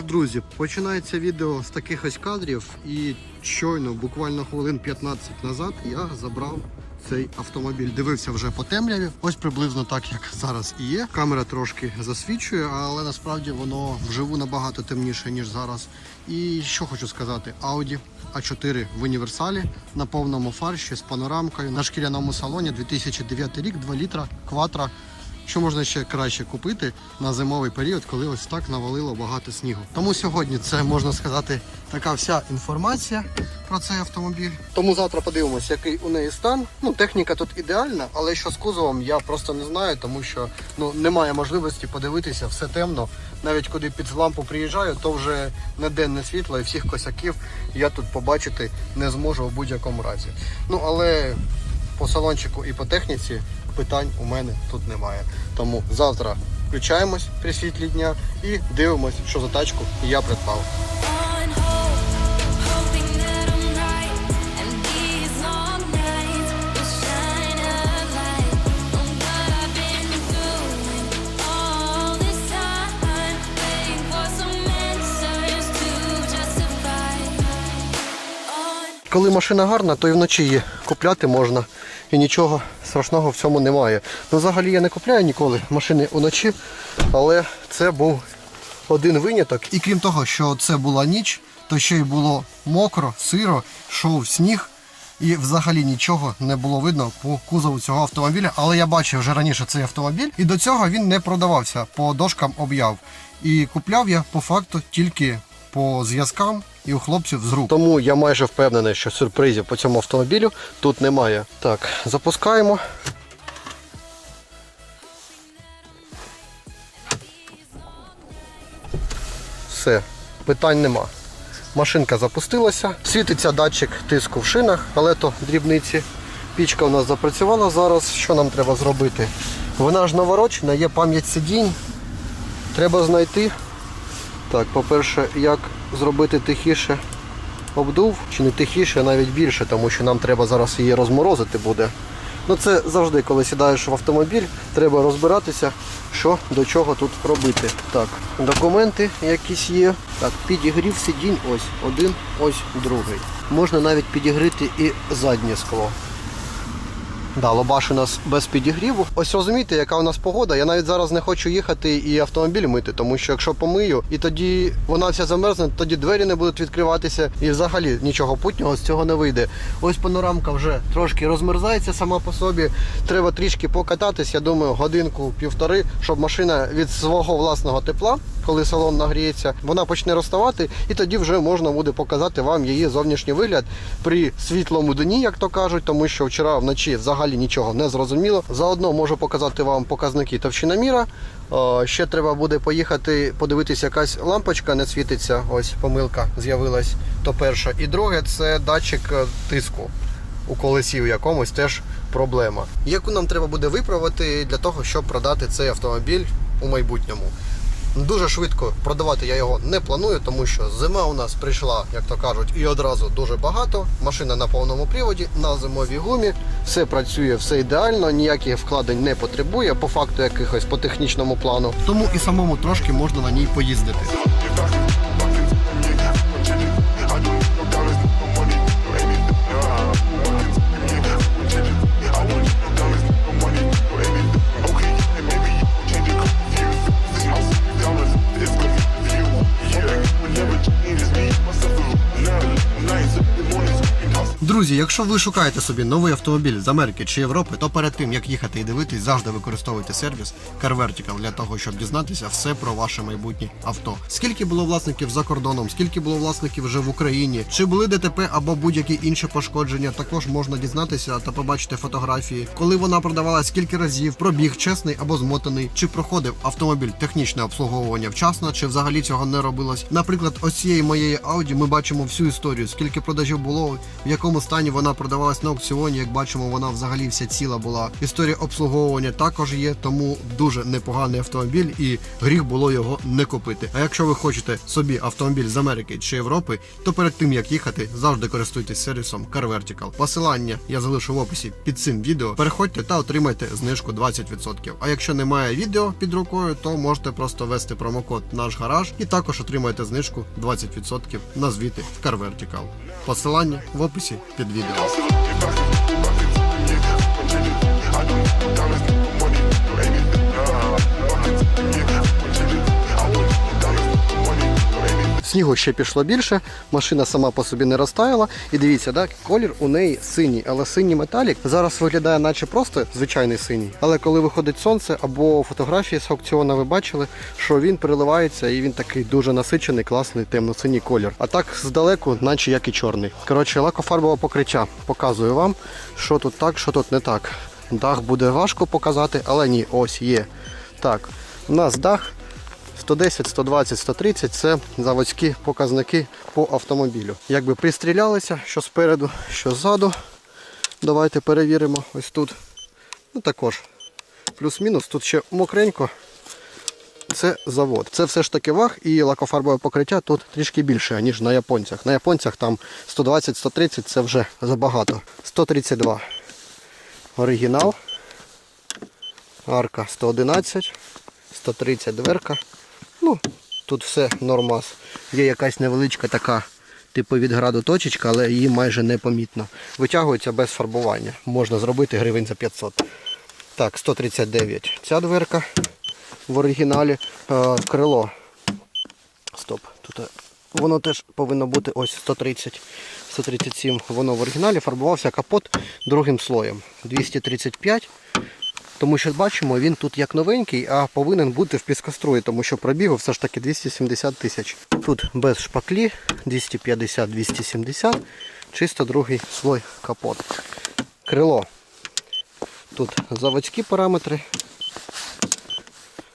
ж, друзі, починається відео з таких ось кадрів, і щойно, буквально хвилин 15 назад, я забрав цей автомобіль. Дивився вже по темряві. Ось приблизно так, як зараз і є. Камера трошки засвічує, але насправді воно вживу набагато темніше, ніж зараз. І що хочу сказати, Audi A4 в універсалі на повному фарші з панорамкою на шкіряному салоні 2009 рік, 2 літра, кватра. Що можна ще краще купити на зимовий період, коли ось так навалило багато снігу. Тому сьогодні це можна сказати така вся інформація про цей автомобіль. Тому завтра подивимося, який у неї стан. Ну, техніка тут ідеальна, але що з кузовом, я просто не знаю, тому що ну немає можливості подивитися, все темно. Навіть коли під лампу приїжджаю, то вже не денне світло і всіх косяків я тут побачити не зможу в будь-якому разі. Ну але по салончику і по техніці питань у мене тут немає. Тому завтра включаємось при світлі дня і дивимось, що за тачку я придбав. Коли машина гарна, то і вночі її купляти можна. І нічого страшного в цьому немає. Ну, взагалі я не купляю ніколи машини уночі, але це був один виняток. І крім того, що це була ніч, то ще й було мокро, сиро, йшов сніг. І взагалі нічого не було видно по кузову цього автомобіля. Але я бачив вже раніше цей автомобіль, і до цього він не продавався по дошкам об'яв. І купляв я по факту тільки по зв'язкам і у хлопців з рук. Тому я майже впевнений, що сюрпризів по цьому автомобілю тут немає. Так, запускаємо. Все, питань нема. Машинка запустилася, світиться датчик тиску в шинах, але то дрібниці. Пічка у нас запрацювала зараз. Що нам треба зробити? Вона ж наворочена, є пам'ять сидінь. Треба знайти. Так, по-перше, як зробити тихіше обдув, чи не тихіше, а навіть більше, тому що нам треба зараз її розморозити буде. Ну це завжди, коли сідаєш в автомобіль, треба розбиратися, що до чого тут робити. Так, документи якісь є. Так, підігрів сидінь, ось один, ось другий. Можна навіть підігріти і заднє скло. Да, лобаш у нас без підігріву. Ось розумієте, яка у нас погода. Я навіть зараз не хочу їхати і автомобіль мити, тому що якщо помию, і тоді вона вся замерзне, тоді двері не будуть відкриватися і взагалі нічого путнього з цього не вийде. Ось панорамка вже трошки розмерзається сама по собі. Треба трішки покататись, я думаю, годинку-півтори, щоб машина від свого власного тепла, коли салон нагріється, вона почне розставати, і тоді вже можна буде показати вам її зовнішній вигляд при світлому дні, як то кажуть, тому що вчора вночі взагалі нічого не зрозуміло. Заодно можу показати вам показники товщиноміра. О, Ще треба буде поїхати подивитися, якась лампочка не світиться. Ось помилка з'явилась. То перше. І друге це датчик е, тиску у колесі у якомусь теж проблема. Яку нам треба буде виправити для того, щоб продати цей автомобіль у майбутньому. Дуже швидко продавати я його не планую, тому що зима у нас прийшла, як то кажуть, і одразу дуже багато. Машина на повному приводі, на зимовій гумі. Все працює, все ідеально, ніяких вкладень не потребує, по факту якихось по технічному плану. Тому і самому трошки можна на ній поїздити. Друзі, якщо ви шукаєте собі новий автомобіль з Америки чи Європи, то перед тим як їхати і дивитись, завжди використовуйте сервіс Car Vertical для того, щоб дізнатися все про ваше майбутнє авто. Скільки було власників за кордоном, скільки було власників вже в Україні, чи були ДТП або будь-які інші пошкодження, також можна дізнатися та побачити фотографії, коли вона продавалась, скільки разів, пробіг чесний або змотаний, чи проходив автомобіль технічне обслуговування вчасно, чи взагалі цього не робилось. Наприклад, ось цієї моєї Audi ми бачимо всю історію, скільки продажів було, в якому стані вона продавалась на аукціоні. Як бачимо, вона взагалі вся ціла була. Історія обслуговування також є, тому дуже непоганий автомобіль, і гріх було його не купити. А якщо ви хочете собі автомобіль з Америки чи Європи, то перед тим як їхати, завжди користуйтесь сервісом Car Vertical. Посилання я залишу в описі під цим відео. Переходьте та отримайте знижку 20%. А якщо немає відео під рукою, то можете просто ввести промокод наш гараж і також отримаєте знижку 20% на звіти в Car Vertical. Посилання в описі під відео. Снігу ще пішло більше, машина сама по собі не розтаяла. І дивіться, да, колір у неї синій, але синій металік зараз виглядає, наче просто звичайний синій. Але коли виходить сонце або фотографії з аукціону, ви бачили, що він переливається і він такий дуже насичений, класний темно-синій колір. А так здалеку, наче як і чорний. Коротше, лакофарбове покриття. Показую вам, що тут так, що тут не так. Дах буде важко показати, але ні, ось є. Так, у нас дах 110, 120, 130 це заводські показники по автомобілю. Якби пристрілялися, що спереду, що ззаду. Давайте перевіримо ось тут. Ну також плюс-мінус. Тут ще мокренько. Це завод. Це все ж таки ваг і лакофарбове покриття тут трішки більше, ніж на японцях. На японцях там 120-130 це вже забагато. 132. Оригінал. Арка 111, 130 дверка. Ну, тут все нормас. Є якась невеличка така, типу від граду точечка, але її майже не помітно. Витягується без фарбування. Можна зробити гривень за 500. Так, 139. Ця дверка в оригіналі. Е, крило. Стоп. Тут е, воно теж повинно бути ось 130. 137. Воно в оригіналі фарбувався капот другим слоєм. 235. Тому що бачимо, він тут як новенький, а повинен бути в піскоструї, тому що пробігу все ж таки 270 тисяч. Тут без шпаклі 250-270, чисто другий слой капот. Крило. Тут заводські параметри.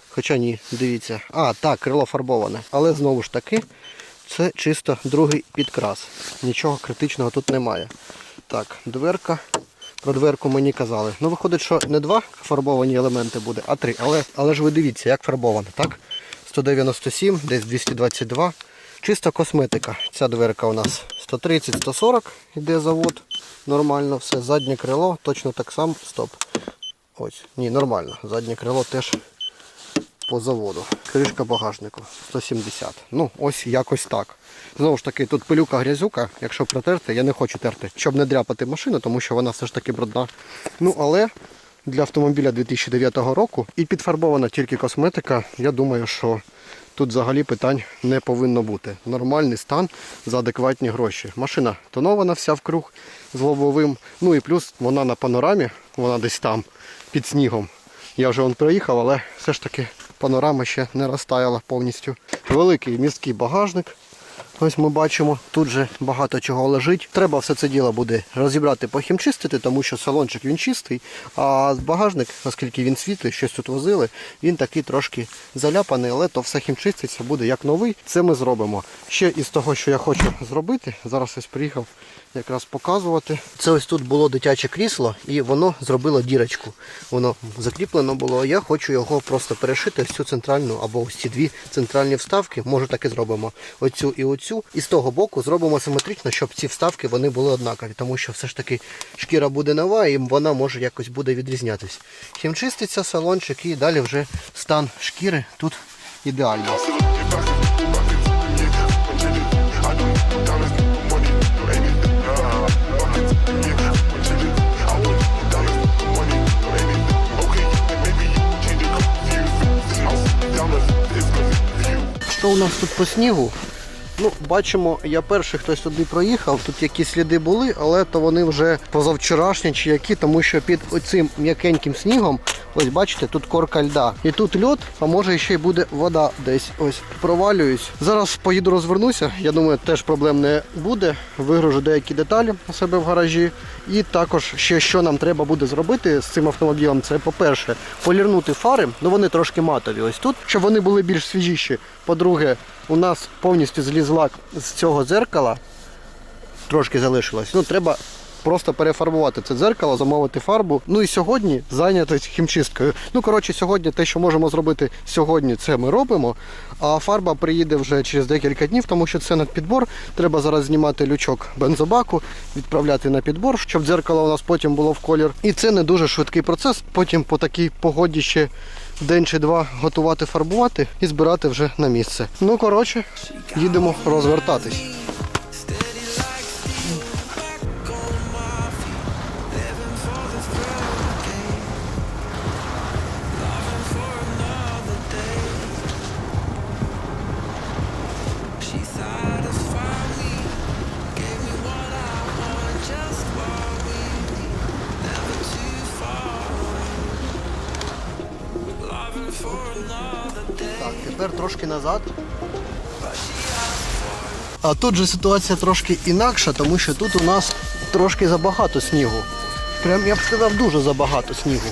Хоча ні, дивіться. А, так, крило фарбоване. Але знову ж таки, це чисто другий підкрас. Нічого критичного тут немає. Так, дверка. Про дверку мені казали. Ну, виходить, що не два фарбовані елементи буде, а три. Але, але ж ви дивіться, як фарбовано, так? 197, десь 222. Чиста косметика. Ця дверка у нас 130-140 йде завод. Нормально все. Заднє крило точно так само. Стоп. Ось. Ні, нормально. Заднє крило теж по заводу. Кришка багажнику 170. Ну, ось якось так. Знову ж таки, тут пилюка грязюка, якщо протерти, я не хочу терти, щоб не дряпати машину, тому що вона все ж таки брудна. Ну, але для автомобіля 2009 року і підфарбована тільки косметика, я думаю, що тут взагалі питань не повинно бути. Нормальний стан за адекватні гроші. Машина тонована вся в круг з лобовим. Ну і плюс вона на панорамі, вона десь там під снігом. Я вже вон проїхав, але все ж таки панорама ще не розтаяла повністю. Великий місткий багажник. Ось ми бачимо, тут же багато чого лежить. Треба все це діло буде розібрати, похімчистити, тому що салончик він чистий, а багажник, оскільки він світлий, щось тут возили, він такий трошки заляпаний, але то все хімчиститься, буде як новий. Це ми зробимо. Ще із того, що я хочу зробити, зараз ось приїхав якраз показувати. Це ось тут було дитяче крісло, і воно зробило дірочку. Воно закріплено було. Я хочу його просто перешити ось цю центральну або ось ці дві центральні вставки. Може так і зробимо. Оцю і оцю. І з того боку зробимо симетрично, щоб ці вставки вони були однакові, тому що все ж таки шкіра буде нова і вона може якось буде відрізнятись. Хімчиститься салончик і далі вже стан шкіри тут ідеальний. Що у нас тут по снігу? Ну, бачимо, я перший хтось туди проїхав. Тут якісь сліди були, але то вони вже позавчорашні чи які, тому що під оцим м'якеньким снігом, ось бачите, тут корка льда. І тут льод, а може ще й буде вода десь. Ось провалююсь. Зараз поїду розвернуся. Я думаю, теж проблем не буде. Вигружу деякі деталі у себе в гаражі. І також ще що нам треба буде зробити з цим автомобілем, це по-перше, полірнути фари, ну вони трошки матові ось тут, щоб вони були більш свіжіші. По-друге, у нас повністю зліз лак з цього дзеркала, трошки залишилось. Ну, треба просто перефарбувати це дзеркало, замовити фарбу. Ну і сьогодні зайнято хімчисткою. Ну коротше, сьогодні те, що можемо зробити сьогодні, це ми робимо. А фарба приїде вже через декілька днів, тому що це на підбор. Треба зараз знімати лючок бензобаку, відправляти на підбор, щоб дзеркало у нас потім було в колір. І це не дуже швидкий процес. Потім по такій погоді ще день чи два готувати, фарбувати і збирати вже на місце. Ну коротше, їдемо розвертатись. Трошки назад. А тут же ситуація трошки інакша, тому що тут у нас трошки забагато снігу. Прям я б сказав дуже забагато снігу.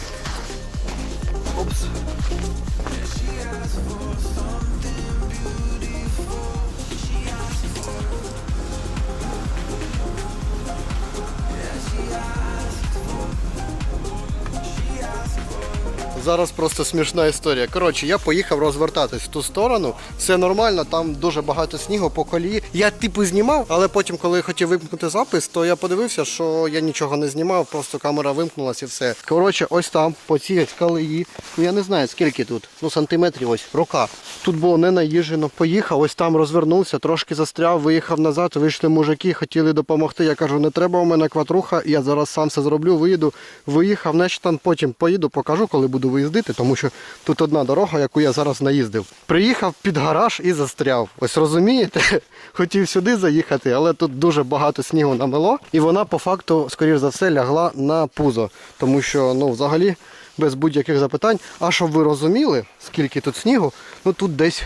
Зараз просто смішна історія. Коротше, я поїхав розвертатись в ту сторону. Все нормально, там дуже багато снігу по колії. Я типу знімав, але потім, коли хотів вимкнути запис, то я подивився, що я нічого не знімав, просто камера вимкнулася і все. Коротше, ось там, по цій колії. Ну я не знаю скільки тут. Ну сантиметрів ось, рука. Тут було не наїжджено. Поїхав, ось там розвернувся, трошки застряв, виїхав назад, вийшли мужики, хотіли допомогти. Я кажу, не треба у мене кватруха, я зараз сам все зроблю, виїду. Виїхав, значить там потім поїду, покажу, коли буду виїздити, тому що тут одна дорога, яку я зараз наїздив. Приїхав під гараж і застряв. Ось розумієте? Хотів сюди заїхати, але тут дуже багато снігу намело, і вона по факту, скоріш за все, лягла на пузо. Тому що, ну, взагалі, без будь-яких запитань. А щоб ви розуміли, скільки тут снігу, ну тут десь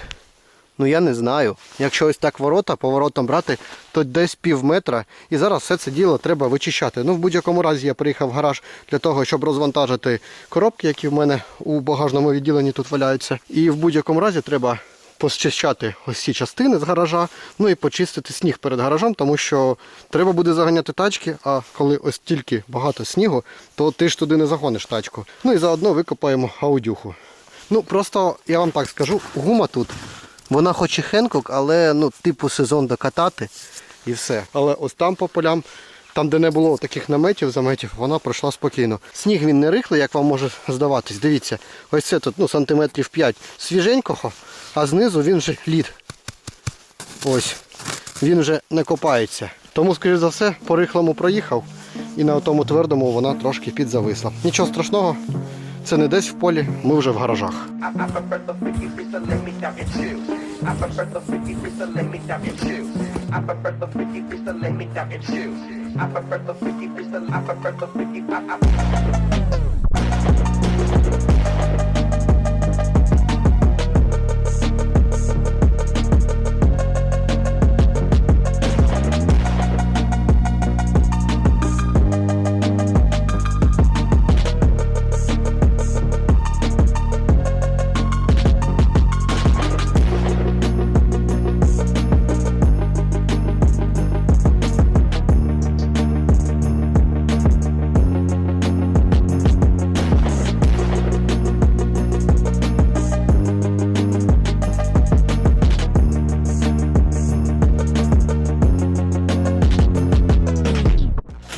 Ну я не знаю. Якщо ось так ворота, поворотом брати, то десь пів метра. І зараз все це діло треба вичищати. Ну, в будь-якому разі я приїхав в гараж для того, щоб розвантажити коробки, які в мене у багажному відділенні тут валяються. І в будь-якому разі треба почищати ось ці частини з гаража, ну і почистити сніг перед гаражом, тому що треба буде заганяти тачки, а коли ось тільки багато снігу, то ти ж туди не загониш тачку. Ну і заодно викопаємо аудюху. Ну просто я вам так скажу, гума тут. Вона хоч і хенкок, але ну, типу сезон докатати і все. Але ось там по полям, там де не було таких наметів, заметів, вона пройшла спокійно. Сніг він не рихлий, як вам може здаватись. Дивіться, ось це тут ну, сантиметрів 5 свіженького, а знизу він вже лід. Ось. Він вже не копається. Тому, скоріш за все, по рихлому проїхав і на тому твердому вона трошки підзависла. Нічого страшного, це не десь в полі, ми вже в гаражах. I prefer the 50, I prefer the 50, I prefer the 50, I prefer the 50.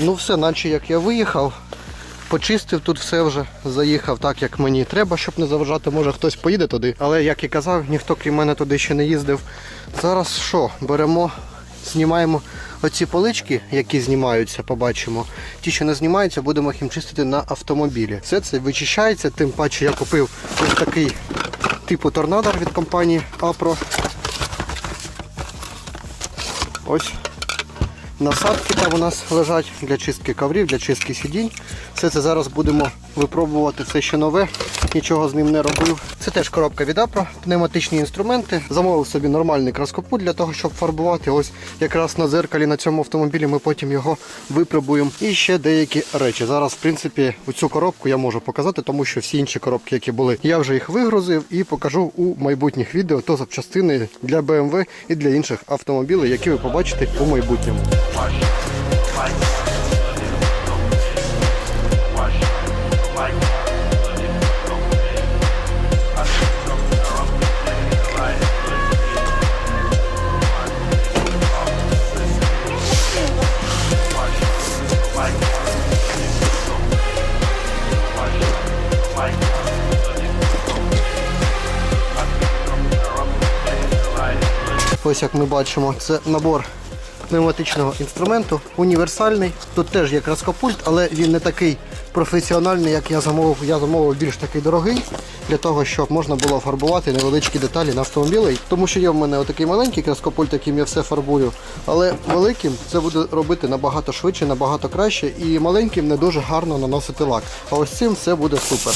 Ну все, наче як я виїхав, почистив тут все вже, заїхав так, як мені треба, щоб не заважати. Може хтось поїде туди. Але як і казав, ніхто крім мене туди ще не їздив. Зараз що, беремо, знімаємо оці полички, які знімаються, побачимо. Ті, що не знімаються, будемо їх чистити на автомобілі. Все це вичищається, тим паче я купив ось такий типу торнадо від компанії Apro. Ось Насадки там у нас лежать для чистки коврів, для чистки сидінь. Все це зараз будемо випробувати. Це ще нове, нічого з ним не робив. Це теж коробка від Apro, пневматичні інструменти. Замовив собі нормальний краскопут для того, щоб фарбувати. Ось якраз на дзеркалі на цьому автомобілі ми потім його випробуємо. І ще деякі речі. Зараз, в принципі, цю коробку я можу показати, тому що всі інші коробки, які були, я вже їх вигрузив і покажу у майбутніх відео то запчастини для BMW і для інших автомобілів, які ви побачите у майбутньому. Ось як ми бачимо, це набор пневматичного інструменту, універсальний. Тут теж є краскопульт, але він не такий професіональний, як я замовив. Я замовив більш такий дорогий, для того, щоб можна було фарбувати невеличкі деталі на автомобілі. Тому що є в мене отакий маленький краскопульт, яким я все фарбую. Але великим це буде робити набагато швидше, набагато краще, і маленьким не дуже гарно наносити лак. А ось цим все буде супер.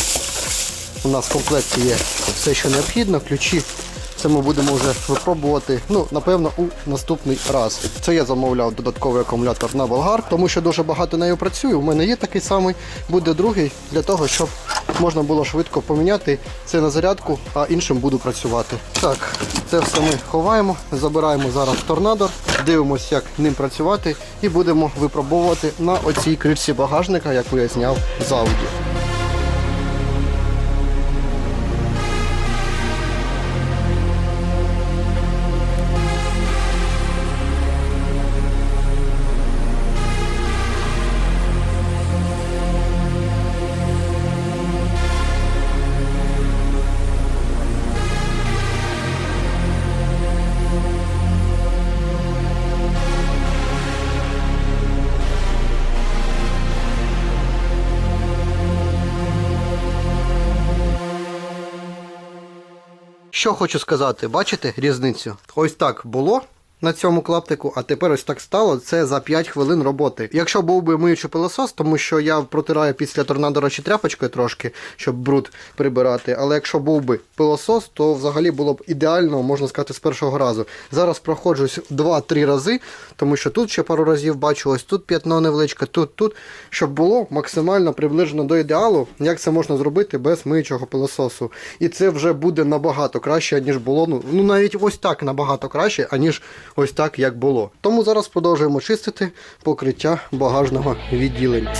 У нас в комплекті є все, що необхідно, ключі. Це ми будемо вже випробувати, ну, напевно, у наступний раз. Це я замовляв додатковий акумулятор на болгар, тому що дуже багато нею працюю. У мене є такий самий, буде другий, для того, щоб можна було швидко поміняти це на зарядку, а іншим буду працювати. Так, це все ми ховаємо, забираємо зараз торнадор, дивимося, як ним працювати, і будемо випробовувати на оцій кришці багажника, яку я зняв з Audi. Що хочу сказати, бачите різницю? Ось так було на цьому клаптику, а тепер ось так стало. Це за 5 хвилин роботи. Якщо був би миючий пилосос, тому що я протираю після торнадора ще тряпочкою трошки, щоб бруд прибирати. Але якщо був би пилосос, то взагалі було б ідеально, можна сказати, з першого разу. Зараз проходжусь 2-3 рази, тому що тут ще пару разів бачу, ось тут п'ятно невеличке, тут, тут, щоб було максимально приближено до ідеалу, як це можна зробити без миючого пилососу. І це вже буде набагато краще, ніж було. Ну, ну навіть ось так набагато краще, аніж ось так, як було. Тому зараз продовжуємо чистити покриття багажного відділення.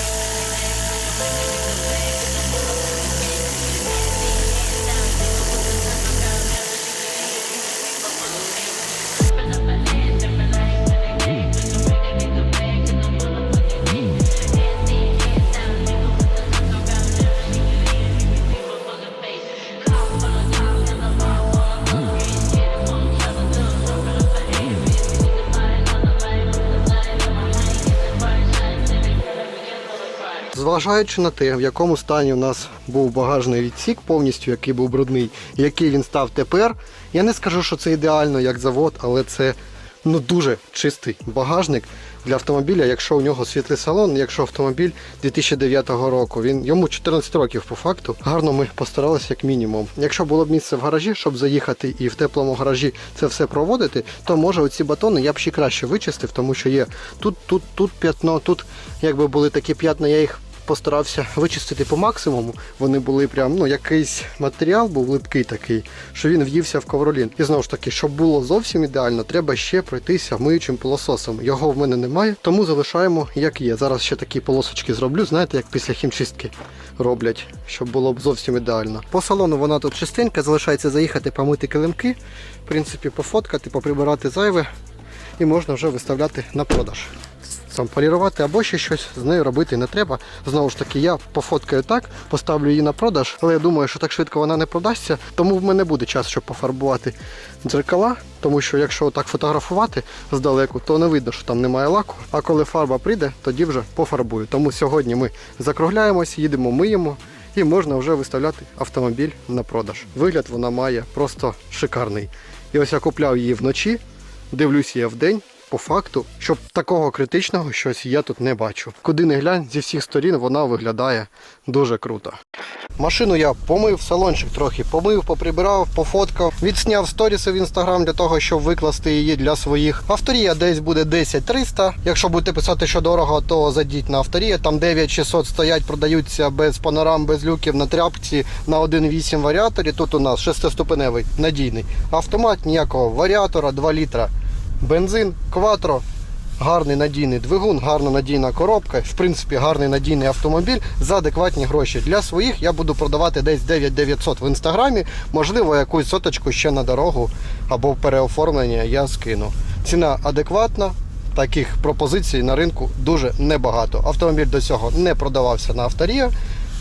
Зважаючи на те, в якому стані у нас був багажний відсік повністю, який був брудний, який він став тепер, я не скажу, що це ідеально як завод, але це ну дуже чистий багажник для автомобіля, якщо у нього світлий салон, якщо автомобіль 2009 року. Він йому 14 років по факту. Гарно ми постаралися як мінімум. Якщо було б місце в гаражі, щоб заїхати і в теплому гаражі це все проводити, то може оці батони я б ще краще вичистив, тому що є тут, тут, тут п'ятно, тут якби були такі п'ятна, я їх постарався вичистити по максимуму. Вони були прям, ну, якийсь матеріал був липкий такий, що він в'ївся в ковролін. І знову ж таки, щоб було зовсім ідеально, треба ще пройтися миючим пилососом. Його в мене немає, тому залишаємо як є. Зараз ще такі полосочки зроблю, знаєте, як після хімчистки роблять, щоб було б зовсім ідеально. По салону вона тут чистенька, залишається заїхати помити килимки, в принципі, пофоткати, поприбирати зайве і можна вже виставляти на продаж сам полірувати або ще щось з нею робити не треба. Знову ж таки, я пофоткаю так, поставлю її на продаж, але я думаю, що так швидко вона не продасться, тому в мене буде час, щоб пофарбувати дзеркала, тому що якщо так фотографувати здалеку, то не видно, що там немає лаку. А коли фарба прийде, тоді вже пофарбую. Тому сьогодні ми закругляємось, їдемо, миємо. І можна вже виставляти автомобіль на продаж. Вигляд вона має просто шикарний. І ось я купляв її вночі, дивлюсь я вдень, по факту, щоб такого критичного щось я тут не бачу. Куди не глянь, зі всіх сторін вона виглядає дуже круто. Машину я помив, салончик трохи помив, поприбирав, пофоткав, відсняв сторіси в інстаграм для того, щоб викласти її для своїх. Авторія десь буде 10-300. Якщо будете писати, що дорого, то зайдіть на авторія. Там 9600 стоять, продаються без панорам, без люків на тряпці на 1.8 варіаторі. Тут у нас шестиступеневий надійний автомат, ніякого варіатора, 2 літра. Бензин, кватро, гарний надійний двигун, гарна надійна коробка. В принципі, гарний надійний автомобіль за адекватні гроші. Для своїх я буду продавати десь 9900 в інстаграмі. Можливо, якусь соточку ще на дорогу або переоформлення я скину. Ціна адекватна. Таких пропозицій на ринку дуже небагато. Автомобіль до цього не продавався на авторія.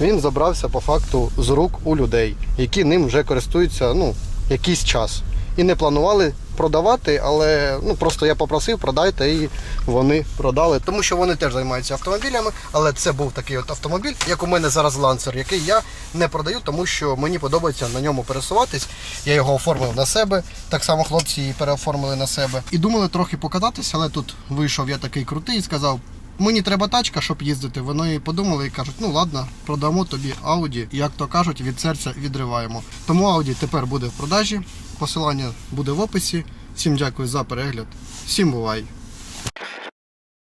Він забрався по факту з рук у людей, які ним вже користуються ну, якийсь час і не планували продавати, але ну просто я попросив, продайте, і вони продали. Тому що вони теж займаються автомобілями, але це був такий от автомобіль, як у мене зараз ланцер, який я не продаю, тому що мені подобається на ньому пересуватись. Я його оформив на себе. Так само хлопці її переоформили на себе. І думали трохи покататися, але тут вийшов я такий крутий і сказав. Мені треба тачка, щоб їздити. Вони подумали і кажуть, ну ладно, продамо тобі Audi. Як то кажуть, від серця відриваємо. Тому Audi тепер буде в продажі. Посилання буде в описі. Всім дякую за перегляд. Всім бувай!